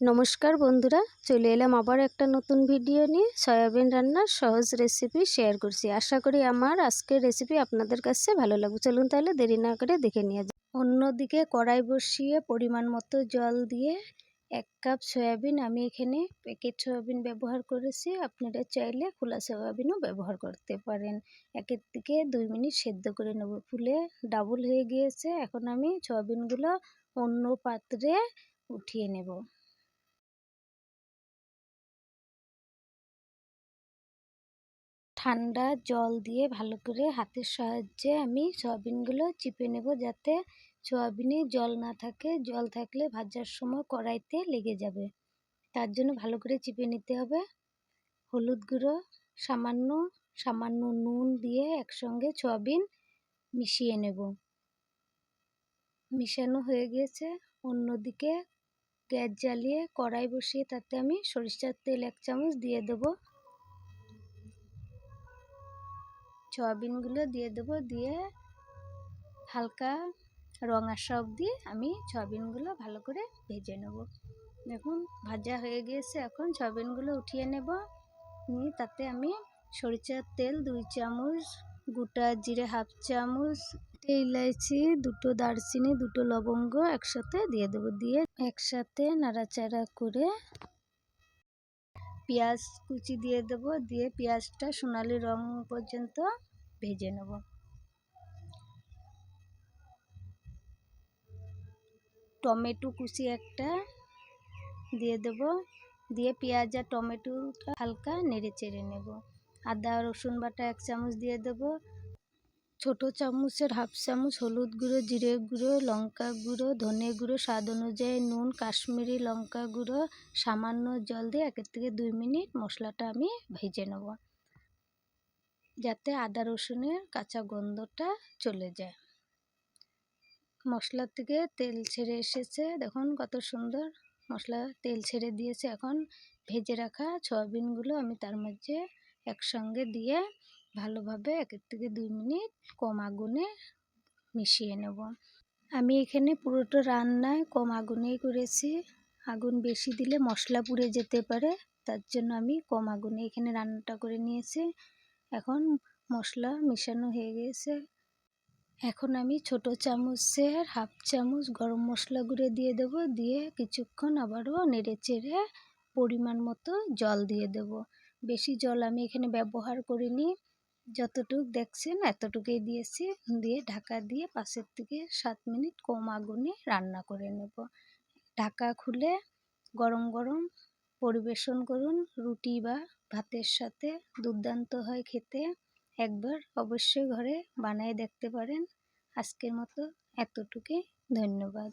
নমস্কার বন্ধুরা, চলে এলাম আবার একটা নতুন ভিডিও নিয়ে। সয়াবিন রান্নার সহজ রেসিপি শেয়ার করছি। আশা করি আমার আজকের রেসিপি আপনাদের কাছে ভালো লাগবে। চলুন তাহলে দেরি না করে দেখে নিয়ে যাই অন্যদিকে কড়াই বসিয়ে পরিমাণ মতো জল দিয়ে এক কাপ সয়াবিন আমি এখানে প্যাকেট সয়াবিন ব্যবহার করেছি। আপনারা চাইলে খোলা সয়াবিনও ব্যবহার করতে পারেন। একের দিকে দুই মিনিট সেদ্ধ করে নেব। ফুলে ডাবল হয়ে গিয়েছে। এখন আমি সয়াবিনগুলো অন্য পাত্রে উঠিয়ে নেব। ঠান্ডা জল দিয়ে ভালো করে হাতের সাহায্যে আমি সয়াবিনগুলো চিপে নেব যাতে সয়াবিনে জল না থাকে। জল থাকলে ভাজার সময় কড়াইতে লেগে যাবে। তার জন্য ভালো করে চিপে নিতে হবে। হলুদ গুঁড়ো, সামান্য সামান্য নুন দিয়ে একসঙ্গে সয়াবিন মিশিয়ে নেব। মিশানো হয়ে গিয়েছে অন্যদিকে গ্যাস জ্বালিয়ে কড়াই বসিয়ে তাতে আমি সরিষার তেল এক চামচ দিয়ে দেবো। সয়াবিনগুলো দিয়ে দেবো, দিয়ে হালকা রং আসা অবধি আমি সয়াবিনগুলো ভালো করে ভেজে নেব। দেখুন, ভাজা হয়ে গিয়েছে। এখন সয়াবিনগুলো উঠিয়ে নেব। নিয়ে তাতে আমি সরিষার তেল, দুই চামচ, গোটা জিরে হাফ চামচ ইলাইচি, দুটো দারচিনি, দুটো লবঙ্গ একসাথে দিয়ে দেবো। দিয়ে একসাথে নাড়াচাড়া করে পেঁয়াজ কুচি দিয়ে দেব, দিয়ে পেঁয়াজটা সোনালি রং পর্যন্ত ভেজে নেব। টমেটো কুচি একটা দিয়ে দেব, দিয়ে পেঁয়াজ আর টমেটোটা হালকা নেড়ে চেড়ে নেব। আদা, রসুন বাটা এক চামচ দিয়ে দেব ছোট চামচের হাফ চামচ হলুদ গুঁড়ো, জিরে গুঁড়ো, লঙ্কা গুঁড়ো, ধনে গুঁড়ো, স্বাদ অনুযায়ী নুন, কাশ্মীরি লঙ্কা গুঁড়ো, সামান্য জল দিয়ে একের থেকে দুই মিনিট মশলাটা আমি ভেজে নেব। যাতে আদা রসুনের কাঁচা গন্ধটা চলে যায়। মশলা থেকে তেল ছেড়ে এসেছে। দেখুন কত সুন্দর মশলা তেল ছেড়ে দিয়েছে। এখন ভেজে রাখা সয়াবিনগুলো আমি তার মধ্যে একসঙ্গে দিয়ে ভালোভাবে একের থেকে দুই মিনিট কম আগুনে মিশিয়ে নেব। আমি এখানে পুরোটা রান্নায় কম আগুনেই করেছি। আগুন বেশি দিলে মশলা পুড়ে যেতে পারে, তার জন্য আমি কম আগুনে এখানে রান্নাটা করে নিয়েছি। এখন মশলা মেশানো হয়ে গেছে। এখন আমি ছোট চামচের হাফ চামচ গরম মশলা গুঁড়ো দিয়ে দেব, দিয়ে কিছুক্ষণ আবারও নেড়ে চেড়ে পরিমাণ মতো জল দিয়ে দেব। বেশি জল আমি এখানে ব্যবহার করিনি। যতটুক দেখছেন, এতটুকুই দিয়েছি। দিয়ে ঢাকা দিয়ে পাশের থেকে সাত মিনিট কম আগুনে রান্না করে নেব। ঢাকা খুলে গরম গরম পরিবেশন করুন। রুটি বা ভাতের সাথে দুর্দান্ত হয় খেতে। একবার অবশ্যই ঘরে বানায় দেখতে পারেন। আজকের মতো এতটুকুই। ধন্যবাদ।